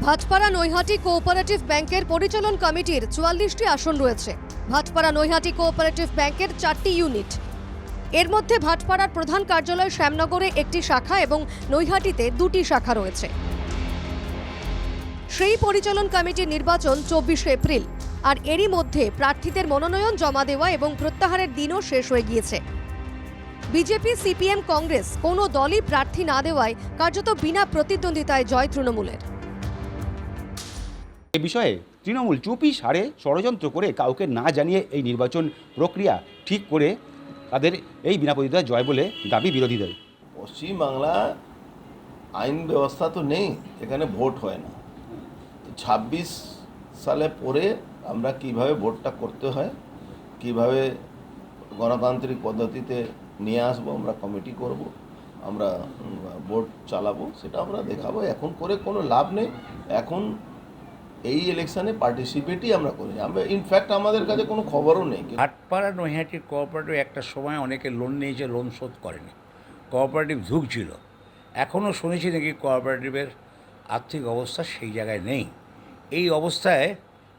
Bhatpara Naihati cooperative ব্যাংকের পরিচালন কমিটির চুয়াল্লিশটি আসন রয়েছে। ভাটপাড়া নৈহাটি কোঅপারেটিভ ব্যাংকের চারটি ইউনিট। এর মধ্যে ভাটপাড়ার প্রধান কার্যালয় শ্যামনগরে একটি শাখা এবং নৈহাটিতে দুটি শাখা রয়েছে। সেই পরিচালন কমিটির নির্বাচন চব্বিশে এপ্রিল, আর এরই মধ্যে প্রার্থীদের মনোনয়ন জমা দেওয়া এবং প্রত্যাহারের দিনও শেষ হয়ে গিয়েছে। বিজেপি, সিপিএম, কংগ্রেস কোনো দলই প্রার্থী না দেওয়ায় কার্যত বিনা প্রতিদ্বন্দ্বিতায় জয় তৃণমূলের। এ বিষয়ে তৃণমূল চুপি সারে ষড়যন্ত্র করে কাউকে না জানিয়ে এই নির্বাচন প্রক্রিয়া ঠিক করে তাদের এই বিনা প্রতিদ্বন্দ্বিতা জয় বলে দাবি বিরোধীদের। পশ্চিমবাংলা আইন ব্যবস্থা তো নেই, এখানে ভোট হয় না। তো ছাব্বিশ সালে পরে আমরা কীভাবে ভোটটা করতে হয়, কীভাবে গণতান্ত্রিক পদ্ধতিতে নিয়ে আসব, আমরা কমিটি করব, আমরা ভোট চালাবো, সেটা আমরা দেখাবো। এখন করে কোনো লাভ নেই। এখন এই ইলেকশনে পার্টিসিপেটই আমরা করি আমরা ইনফ্যাক্ট আমাদের কাছে কোনো খবরও নেই। হাটপাড়া নৈহাটির কোঅপারেটিভ একটা সময় অনেকে লোন নিয়েছে লোন শোধ করেনি। কোঅপারেটিভ ঝুঁকছিল। এখনও শুনেছি নাকি কোঅপারেটিভের আর্থিক অবস্থা সেই জায়গায় নেই। এই অবস্থায়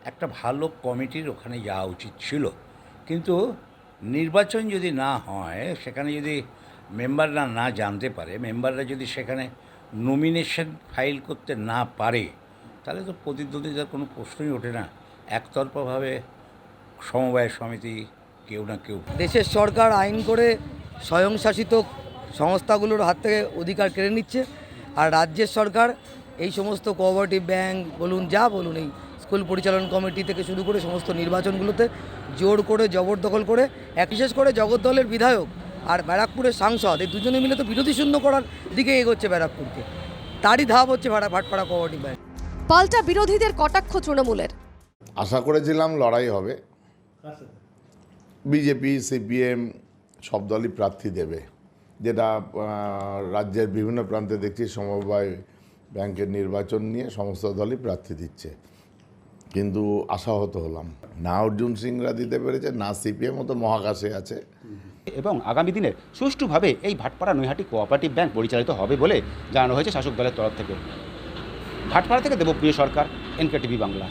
একটা ভালো কমিটির ওখানে যাওয়া উচিত ছিল। কিন্তু নির্বাচন যদি না হয়, সেখানে যদি মেম্বাররা না জানতে পারে মেম্বাররা যদি সেখানে নমিনেশন ফাইল করতে না পারে তাহলে তো প্রতিদ্বন্দ্বিতার কোনো প্রশ্নই ওঠে না। একতরফাভাবে সমবায় সমিতি কেউ না কেউ। দেশের সরকার আইন করে স্বয়ংশাসিত সংস্থাগুলোর হাত থেকে অধিকার কেড়ে নিচ্ছে আর রাজ্যের সরকার এই সমস্ত কোঅপারেটিভ ব্যাংক বলুন, যা বলুন, এই স্কুল পরিচালন কমিটি থেকে শুরু করে সমস্ত নির্বাচনগুলোতে জোর করে, জবরদখল করে এক বিশেষ করে জগদ্দলের বিধায়ক আর ব্যারাকপুরের সাংসদ, এই দুজনে মিলে তো বিরোধী শূন্য করার দিকে এগোচ্ছে ব্যারাকপুরকে। তারই ধাপ হচ্ছে ভাড়া ভাটপাড়া কোঅপারেটিভ ব্যাংক পাল্টা বিরোধীদের কটাক্ষ তৃণমূলের? আশা করেছিলাম লড়াই হবে। বিজেপি সিপিএম সব দলই প্রার্থী দেবে। যেটা রাজ্যের বিভিন্ন প্রান্তে দেখছি সমবায় ব্যাংকের নির্বাচন নিয়ে সমস্ত দলই প্রার্থী দিচ্ছে। কিন্তু আশাহত হলাম। না অর্জুন সিংরা দিতে পেরেছে না সিপিএম তো মহাকাশে আছে। এবং আগামী দিনে সুষ্ঠুভাবে এই ভাটপাড়া নৈহাটি কোঅপারেটিভ ব্যাংক পরিচালিত হবে বলে জানানো হয়েছে শাসক দলের তরফ থেকে। ভাটপাড়া থেকে দেবপ্রিয় সরকার এনকে টিভি বাংলা।